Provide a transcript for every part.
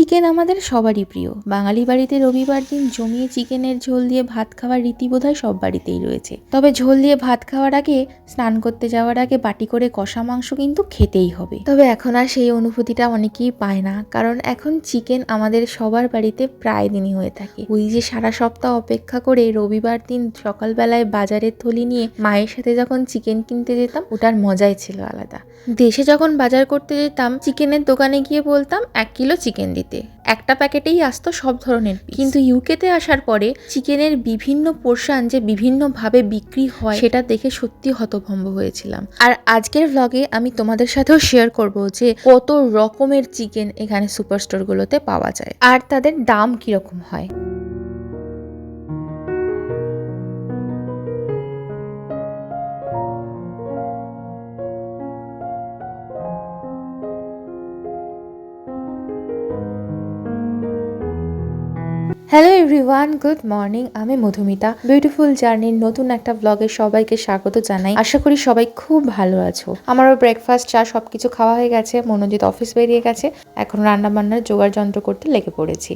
Chicken আমাদের সবারই প্রিয়। বাঙালি বাড়িতে রবিবার দিন জমিয়ে চিকেনের ঝোল দিয়ে ভাত খাওয়ার রীতি বোধহয় সব বাড়িতেই রয়েছে। তবে ঝোল দিয়ে ভাত খাওয়ার আগে, স্নান করতে যাওয়ার আগে বাটি করে কষা মাংস কিন্তু খেতেই হবে। তবে এখন আর সেই অনুভূতিটা অনেকেই পায় না, কারণ এখন চিকেন আমাদের সবার বাড়িতে প্রায় দিনই হয়ে থাকে। ওই যে সারা সপ্তাহ অপেক্ষা করে রবিবার দিন সকালবেলায় বাজারের থলি নিয়ে মায়ের সাথে যখন চিকেন কিনতে যেতাম, ওটার মজাই ছিল আলাদা। দেশে যখন বাজার করতে যেতাম, চিকেনের দোকানে গিয়ে বলতাম, এক কিলো চিকেন দিতে। একটা প্যাকেটেই আসতো সব ধরনের। কিন্তু ইউকেতে আসার পরে চিকেনের বিভিন্ন পোর্শান যে বিভিন্নভাবে বিক্রি হয়, সেটা দেখে সত্যি হতভম্ব হয়েছিলাম। আর আজকের ভ্লগে আমি তোমাদের সাথেও শেয়ার করব যে কত রকমের চিকেন এখানে সুপার স্টোরগুলোতে পাওয়া যায়। আর তাদের দাম কীরকম হয়। হ্যালো এভরিওয়ান গুড মর্নিং আমি মধুমিতা। বিউটিফুল জার্নির নতুন একটা ব্লগে সবাইকে স্বাগত জানাই। আশা করি সবাই খুব ভালো আছো। আমারও ব্রেকফাস্ট চা, সবকিছু খাওয়া হয়ে গেছে, মনোজিৎ অফিস বেরিয়ে গেছে। এখন রান্না বান্নার জোগাড় যন্ত্র করতে লেগে পড়েছি।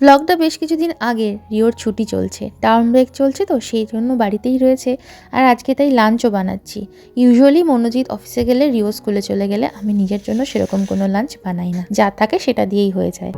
ব্লগটা বেশ কিছুদিন আগে রিওর ছুটি চলছে। টার্ম ব্রেক চলছে তো, সেই জন্য বাড়িতেই রয়েছে। আর আজকে তাই লাঞ্চও বানাচ্ছি। ইউজুয়ালি মনোজিৎ অফিসে গেলে রিও স্কুলে চলে গেলে আমি নিজের জন্য সেরকম কোনো লাঞ্চ বানাই না। যা থাকে সেটা দিয়েই হয়ে যায়।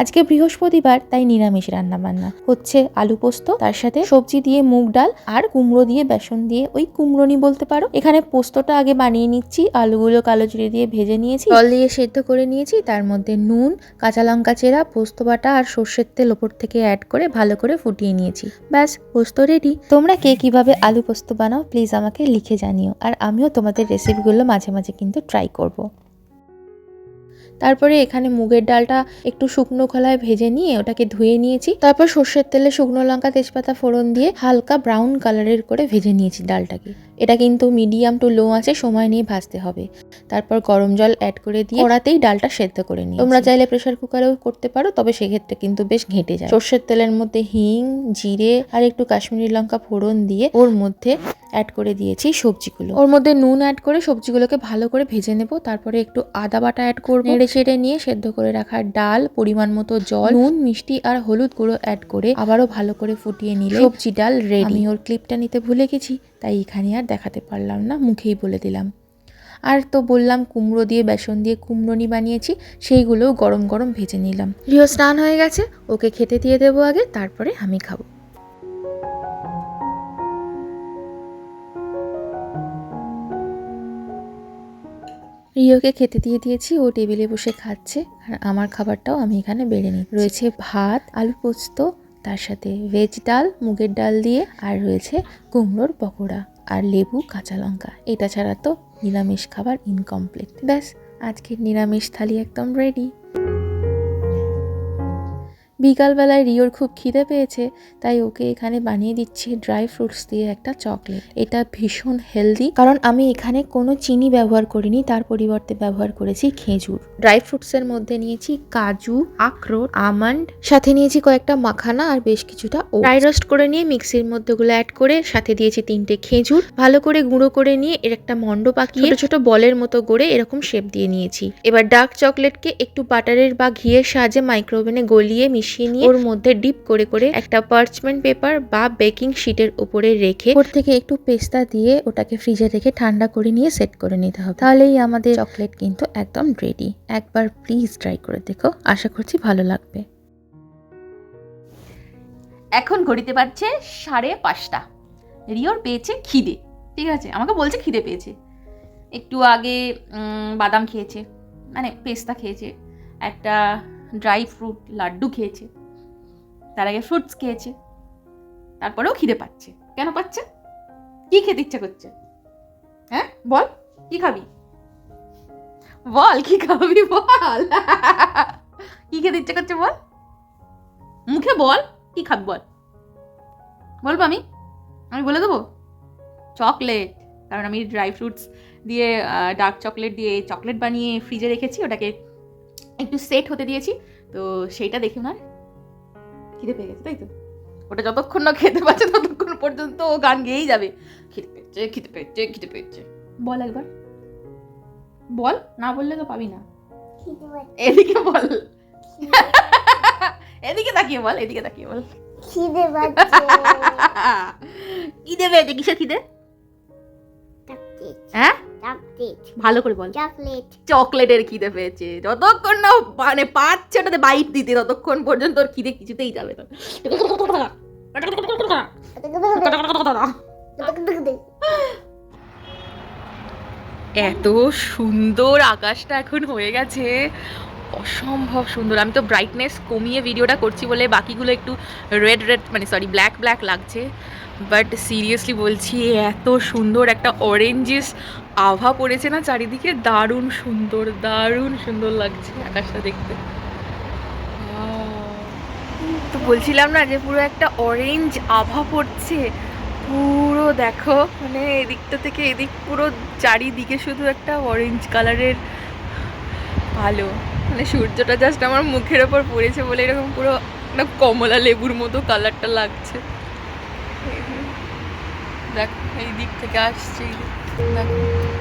আজকে বৃহস্পতিবার, তাই নিরামিষ রান্না বান্না হচ্ছে আলু পোস্ত, তার সাথে সবজি দিয়ে মুগ ডাল আর কুমড়ো দিয়ে বেসন দিয়ে ওই কুমড়োনি বলতে পারো। এখানে পোস্তটা আগে বানিয়ে নিচ্ছি, আলুগুলো কালো জিরে দিয়ে ভেজে নিয়েছি, জল দিয়ে সেদ্ধ করে নিয়েছি, তার মধ্যে নুন, কাঁচা লঙ্কা চেরা, পোস্ত বাটা আর সর্ষের তেল ওপর থেকে অ্যাড করে ভালো করে ফুটিয়ে নিয়েছি। ব্যাস, পোস্ত রেডি তোমরা কে কীভাবে আলু পোস্ত বানাও প্লিজ আমাকে লিখে জানিও, আর আমিও তোমাদের রেসিপিগুলো মাঝে মাঝে কিন্তু ট্রাই করব। তারপরে এখানে মুগের ডালটা একটু শুকনো খোলায় ভেজে নিয়ে ওটাকে ধুয়ে নিয়েছি। তারপর সর্ষের তেলে শুকনো লঙ্কা, তেজপাতা ফোড়ন দিয়ে হালকা ব্রাউন কালারের করে ভেজে নিয়েছি ডালটাকে। এটা কিন্তু মিডিয়াম টু লো আছে সময় নিয়ে ভাজতে হবে। তারপর গরম জল অ্যাড করে দিয়ে কড়াতেই ডালটা সেদ্ধ করে নিই তোমরা চাইলে প্রেশার কুকারেও করতে পারো তবে সেক্ষেত্রে কিন্তু বেশ ঘেঁটে যায়। সর্ষের তেলের মধ্যে হিং জিরে আর একটু কাশ্মীরি লঙ্কা ফোড়ন দিয়ে ওর মধ্যে অ্যাড করে দিয়েছি সবজিগুলো। ওর মধ্যে নুন অ্যাড করে সবজিগুলোকে ভালো করে ভেজে নেব তারপরে একটু আদা বাটা অ্যাড করব। নেড়ে চেড়ে নিয়ে সেদ্ধ করে রাখা ডাল পরিমাণ মতো জল নুন মিষ্টি আর হলুদ গুঁড়ো অ্যাড করে আবারও ভালো করে ফুটিয়ে নিলে সবজি ডাল রেডি ওর ক্লিপটা নিতে ভুলে গেছি। তাই এখানে আর দেখাতে পারলাম না, মুখেই বলে দিলাম। আর তো বললাম, কুমড়ো দিয়ে, বেসন দিয়ে কুমড়োনি বানিয়েছি, সেইগুলোও গরম গরম ভেজে নিলাম। রিও স্নান হয়ে গেছে, ওকে খেতে দিয়ে দেবো আগে, তারপরে আমি খাব। রিওকে খেতে দিয়ে দিয়েছি, ও টেবিলে বসে খাচ্ছে, আর আমার খাবারটাও আমি এখানে বেড়ে নিই রয়েছে ভাত, আলু পোস্ত তার সাথে ভেজ ডাল, মুগের ডাল দিয়ে, আর রয়েছে কুমড়োর পকোড়া আর লেবু কাঁচা লঙ্কা। এটা ছাড়া তো নিরামিষ খাবার ইনকমপ্লিট ব্যাস, আজকের নিরামিষ থালি একদম রেডি বিকালবেলায় রিওর খুব খিদে পেয়েছে, তাই ওকে এখানে বানিয়ে দিচ্ছি ড্রাই ফ্রুটস দিয়ে একটা চকলেট। এটা ভীষণ হেলদি। কারণ আমি এখানে কোনো চিনি ব্যবহার করিনি, তার পরিবর্তে ব্যবহার করেছি খেজুর। ড্রাই ফ্রুটসের মধ্যে নিয়েছি কাজু, আখরোট, আমন্ড, সাথে নিয়েছি কয়েকটা মাখানা আর বেশ কিছুটা ড্রাই রোস্ট করে নিয়ে মিক্সির মধ্যে ওগুলো অ্যাড করে, সাথে দিয়েছি তিনটে খেজুর। ভালো করে গুঁড়ো করে নিয়ে এর একটা মন্ড পাকিয়ে ছোট ছোট বলের মতো গড়ে এরকম শেপ দিয়ে নিয়েছি। এবার ডার্ক চকলেটকে একটু বাটারের বা ঘিয়ের সাহায্যে মাইক্রোওভেনে গলিয়ে মিশিয়ে নিয়ে ওর মধ্যে ডিপ করে করে একটা পার্চমেন্ট পেপার বা বেকিং শিটের উপরে রেখে ওর থেকে একটু পেস্তা দিয়ে ওটাকে ফ্রিজে রেখে ঠান্ডা করে নিয়ে সেট করে নিতে হবে। তাহলেই আমাদের চকলেট কিন্তু একদম রেডি একবার প্লিজ ট্রাই করে দেখো। আশা করছি ভালো লাগবে। এখন ঘড়িতে পারছে সাড়ে পাঁচটা। রিওর পেয়েছে খিদে। ঠিক আছে আমাকে বলছে খিদে পেয়েছে। একটু আগে বাদাম খেয়েছে। মানে পেস্তা খেয়েছে। একটা ড্রাই ফ্রুট, লাড্ডু খেয়েছে। তার আগে ফ্রুটস খেয়েছে। তারপরেও খিদে পাচ্ছে। কেন পাচ্ছে? কি খেতে ইচ্ছা করছে? হ্যাঁ বল, কি খাবি? বল, কি খাবি? বল। কি খেতে ইচ্ছা করছে বল? মুখে বল, কি খাবি বল? বলব আমি? আমি বলে দেবো? চকলেট। কারণ আমি ড্রাই ফ্রুটস দিয়ে ডার্ক চকলেট দিয়ে চকলেট বানিয়ে ফ্রিজে রেখেছি। ওটাকে একটু সেট হতে দিয়েছি। তো সেইটা দেখি ওনার খিদে পেয়ে গেছে তাই তো? ওটা যতক্ষণ না খেতে পারছে ততক্ষণ পর্যন্ত ও গান গেয়েই যাবে। খিদে পেয়েছে খিদে পেয়েছে খিদে পেয়েছে। বল একবার। বল না বললে তো পাবি না। খিদে এদিকে বল। এদিকে তাকিয়ে বল এদিকে তাকিয়ে বল। খিদে পাচ্ছে। খিদে পেয়েছে কিসের খিদে? হ্যাঁ? ভালো করে বল। চকলেট চকলেটের খিদে পেয়েছে। যতক্ষণ না মানে পাচ্ছে ওটাতে বাইট দিতে ততক্ষণ পর্যন্ত ওর খিদে কিছুতেই যাবে না। এত সুন্দর আকাশটা এখন হয়ে গেছে। অসম্ভব সুন্দর। আমি তো ব্রাইটনেস কমিয়ে ভিডিওটা করছি বলে বাকিগুলো একটু রেড রেড মানে সরি ব্ল্যাক ব্ল্যাক লাগছে। বাট সিরিয়াসলি বলছি, এত সুন্দর একটা অরেঞ্জিস আভা পড়েছে না চারিদিকে? দারুণ সুন্দর দারুণ সুন্দর লাগছে আকাশটা দেখতে! তো বলছিলাম না যে পুরো একটা অরেঞ্জ আভা পড়ছে, পুরো দেখো মানে এদিকটা থেকে এদিক পুরো চারিদিকে শুধু একটা অরেঞ্জ কালারের আলো। মানে সূর্যটা জাস্ট আমার মুখের ওপর পড়েছে বলে এরকম পুরো একটা কমলা লেবুর মতো কালারটা লাগছে। দেখ এই দিক থেকে আসছে এই দিক থেকে,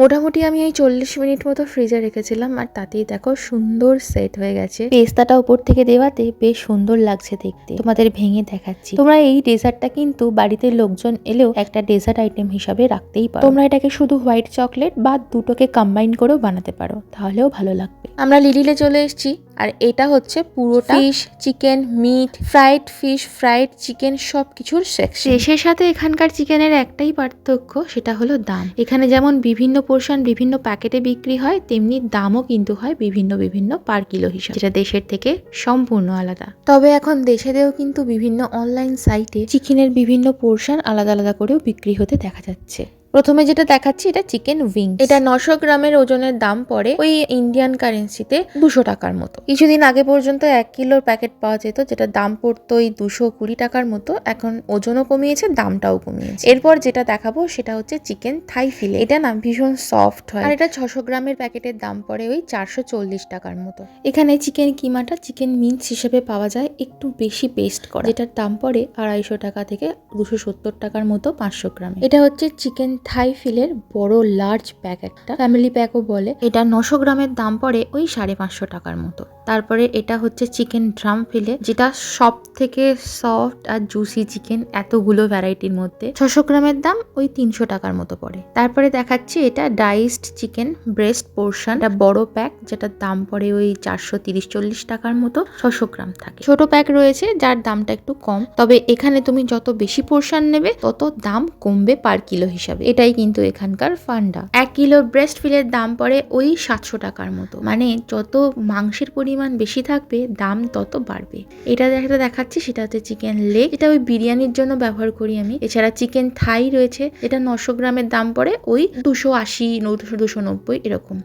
মোটামুটি আমি এই চল্লিশ মিনিট মতো ফ্রিজে রেখেছিলাম, আর তাতেই দেখো সুন্দর সেট হয়ে গেছে। পেস্তাটা উপর থেকে দেওয়াতে বেশ সুন্দর লাগছে দেখতে। তোমাদের ভেঙে দেখাচ্ছি। তোমরা এই ডেজার্টটা কিন্তু বাড়িতে লোকজন এলেও একটা ডেজার্ট আইটেম হিসাবে রাখতেই পারো। তোমরা এটাকে শুধু হোয়াইট চকলেট বা দুটোকে কম্বাইন করেও বানাতে পারো। তাহলেও ভালো লাগবে। আমরা লিডিলে চলে এসেছি। আর এটা হচ্ছে পুরোটা fish chicken meat fried fish fried chicken সব কিছুর সেকশন শেষের সাথে এখানকার চিকেনের একটাই পার্থক্য সেটা হলো দাম। এখানে যেমন বিভিন্ন পোর্শন বিভিন্ন প্যাকেটে বিক্রি হয় তেমনি দামও কিন্তু হয় বিভিন্ন বিভিন্ন পার কিলো হিসাবে। যেটা দেশের থেকে সম্পূর্ণ আলাদা। তবে এখন দেশেতেও কিন্তু বিভিন্ন অনলাইন সাইটে চিকেনের বিভিন্ন পোর্শন আলাদা আলাদা করেও বিক্রি হতে দেখা যাচ্ছে। প্রথমে যেটা দেখাচ্ছি, এটা চিকেন উইং এটা নশো গ্রামের ওজনের দাম পড়ে ওই ইন্ডিয়ান কারেন্সিতে দুশো টাকার মতো। কিছুদিন আগে পর্যন্ত এক কিলোর প্যাকেট পাওয়া যেত যেটা দাম পড়তো ওই দুশো কুড়ি টাকার মতো। এখন ওজনও কমিয়েছে, দামটাও কমিয়েছে। এরপর যেটা দেখাবো, সেটা হচ্ছে চিকেন থাই ফিলে এটা না ভীষণ সফট হয়। আর এটা ছশো গ্রামের প্যাকেটের দাম পড়ে ওই চারশো চল্লিশ টাকার মতো। এখানে চিকেন কিমাটা চিকেন মিন্স হিসেবে পাওয়া যায়, একটু বেশি পেস্ট করা। যেটার দাম পড়ে আড়াইশো টাকা থেকে দুশো সত্তর টাকার মতো পাঁচশো গ্রামে। এটা হচ্ছে চিকেন থাই ফিলের বড় লার্জ প্যাক একটা ফ্যামিলি প্যাকও বলে। এটা নশো গ্রামের দাম পড়ে ওই সাড়ে পাঁচশো টাকার মতো। তারপরে এটা হচ্ছে চিকেন ড্রাম ফিলে যেটা সব থেকে সফট আর জুসি চিকেন এতগুলো ভ্যারাইটির মধ্যে। ছশো গ্রামের দাম ওই তিনশো টাকার মতো পড়ে। তারপরে দেখাচ্ছি এটা ডাইসড চিকেন ব্রেস্ট পোর্শন এটা বড় প্যাক যেটার দাম পড়ে ওই চারশো তিরিশ চল্লিশ টাকার মতো, ছশো গ্রাম থাকে। ছোট প্যাক রয়েছে, যার দামটা একটু কম, তবে এখানে তুমি যত বেশি পোর্শন নেবে, তত দাম কমবে পার কিলো হিসাবে। এটাই কিন্তু এখানকার ফান্ডা এক কিলো ব্রেস্ট ফিলের দাম পড়ে ওই সাতশো টাকার মতো। মানে যত মাংসের পরিমাণ বেশি থাকবে, দাম তত বাড়বে। এটা যেটা দেখাচ্ছি, সেটা হচ্ছে চিকেন লেগ এটা ওই বিরিয়ানির জন্য ব্যবহার করি আমি। এছাড়া চিকেন থাই রয়েছে, এটা নশো গ্রামের দাম পড়ে ওই দুশো আশি, দুশো নব্বই, এরকম।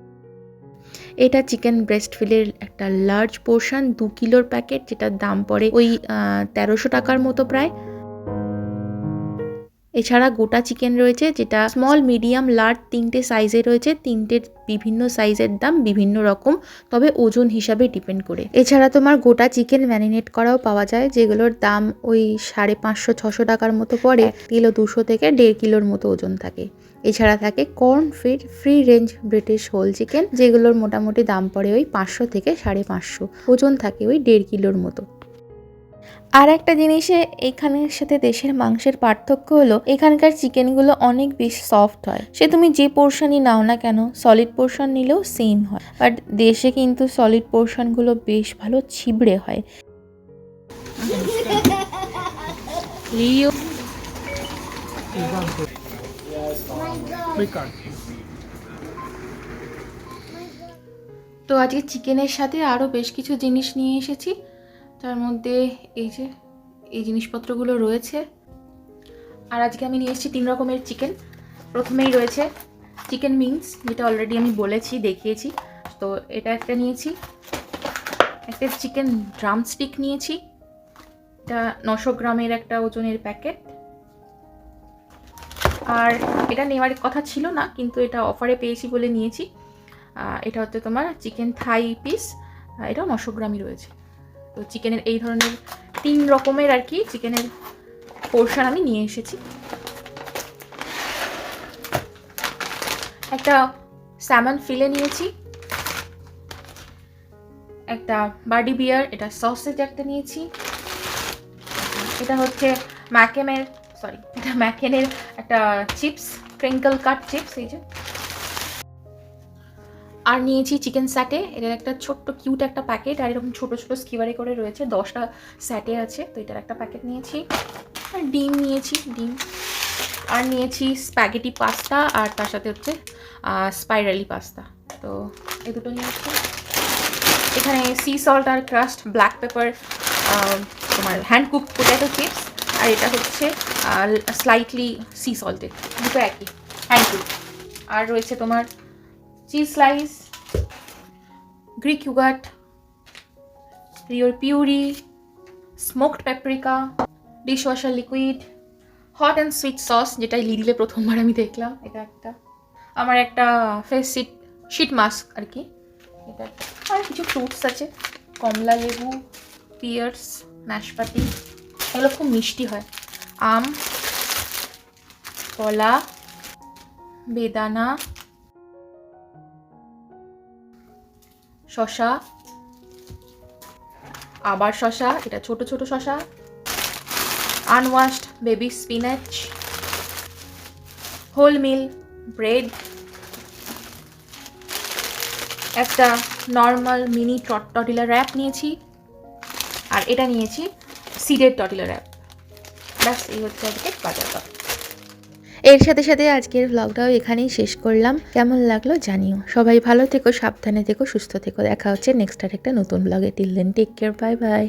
এটা চিকেন ব্রেস্ট ফিলের একটা লার্জ পোর্শন দু কিলোর প্যাকেট যেটার দাম পড়ে ওই তেরোশো টাকার মতো প্রায়। এছাড়া গোটা চিকেন রয়েছে যেটা স্মল মিডিয়াম লার্জ তিনটে সাইজে রয়েছে তিনটের বিভিন্ন সাইজের দাম বিভিন্ন রকম তবে ওজন হিসাবে ডিপেন্ড করে। এছাড়া তোমার গোটা চিকেন ম্যারিনেট করাও পাওয়া যায় যেগুলোর দাম ওই সাড়ে পাঁচশো ছশো টাকার মতো পড়ে কিলো দুশো থেকে দেড় কিলোর মতো ওজন থাকে। এছাড়া থাকে corn fed free range British whole chicken যেগুলোর মোটামুটি দাম পড়ে ওই পাঁচশো থেকে সাড়ে পাঁচশো ওজন থাকে ওই দেড় কিলোর মতো। আর একটা জিনিসে এখানের সাথে দেশের মাংসের পার্থক্য হলো এখানকার চিকেনগুলো অনেক বেশি সফট হয়। সে তুমি যে পোর্শনই নাও না কেন সলিড পোর্শন নিলেও সেম হয়। বাট দেশে কিন্তু সলিড পোর্শনগুলো বেশ ভালো ছিবড়ে হয়। তো আজকে চিকেনের সাথে আরও বেশ কিছু জিনিস নিয়ে এসেছি। তার মধ্যে এই যে, এই জিনিসপত্রগুলো রয়েছে। আর আজকে আমি নিয়ে এসেছি তিন রকমের চিকেন। প্রথমেই রয়েছে চিকেন মিংস যেটা অলরেডি আমি বলেছি, দেখিয়েছি। তো এটা একটা নিয়েছি। একটা চিকেন ড্রামস্টিক নিয়েছি। এটা নশো গ্রামের একটা ওজনের প্যাকেট আর এটা নেওয়ার কথা ছিল না, কিন্তু এটা অফারে পেয়েছি বলে নিয়েছি। এটা হচ্ছে তোমার চিকেন থাই পিস এটাও নশো গ্রামই রয়েছে। তো চিকেনের এই ধরনের তিন রকমের আর কি চিকেনের পোর্শন আমি নিয়ে এসেছি। একটা স্যামন ফিলে নিয়েছি। একটা বার্ডি বিয়ার, এটা সসেজ একটা নিয়েছি। এটা হচ্ছে ম্যাকেমের সরি এটা ম্যাকেনের একটা চিপস ক্রিঙ্কল কাট চিপস এই যে। আর নিয়েছি চিকেন স্যাটে এটার একটা ছোট্ট কিউট একটা প্যাকেট আর এরকম ছোটো ছোটো স্কিভারে করে রয়েছে। দশটা স্যাটে আছে, তো এটার একটা প্যাকেট নিয়েছি। আর ডিম নিয়েছি, ডিম। আর নিয়েছি স্প্যাগেটি পাস্তা আর তার সাথে হচ্ছে স্পাইরালি পাস্তা তো এই দুটো নিয়েছি। এখানে সি সল্ট আর ক্রাস্ট ব্ল্যাক পেপার তোমার হ্যান্ড কুক পোট্যাটো চিপস আর এটা হচ্ছে স্লাইটলি সি সল্টেড দুটো একই। হ্যান্ড কুক আর রয়েছে তোমার cheese slice Greek yogurt রিওর puree smoked paprika dishwasher liquid hot and sweet sauce যেটা লিডিলে প্রথমবার আমি দেখলাম, এটা একটা। আমার একটা ফেস শিট শিট মাস্ক আর কি, এটা আর কিছু ফ্রুটস আছে, কমলা লেবু পিয়ার্স নাশপাতি, এগুলো খুব মিষ্টি হয়। আম, কলা, বেদানা শশা। আবার শশা, এটা ছোট ছোট শশা। Unwashed baby spinach whole meal bread একটা নর্মাল মিনি টটিলা র্যাপ নিয়েছি। আর এটা নিয়েছি সিডেড টটিলা র্যাপ ব্যাস, এই হচ্ছে আজকে বাজার এর সাথে সাথে আজকের ভ্লগটাও এখানেই শেষ করলাম। কেমন লাগল জানিও। সবাই ভালো থেকো, সাবধানে থেকো, সুস্থ থেকো। দেখা হচ্ছে নেক্সট আর একটা নতুন ব্লগে till then take care bye bye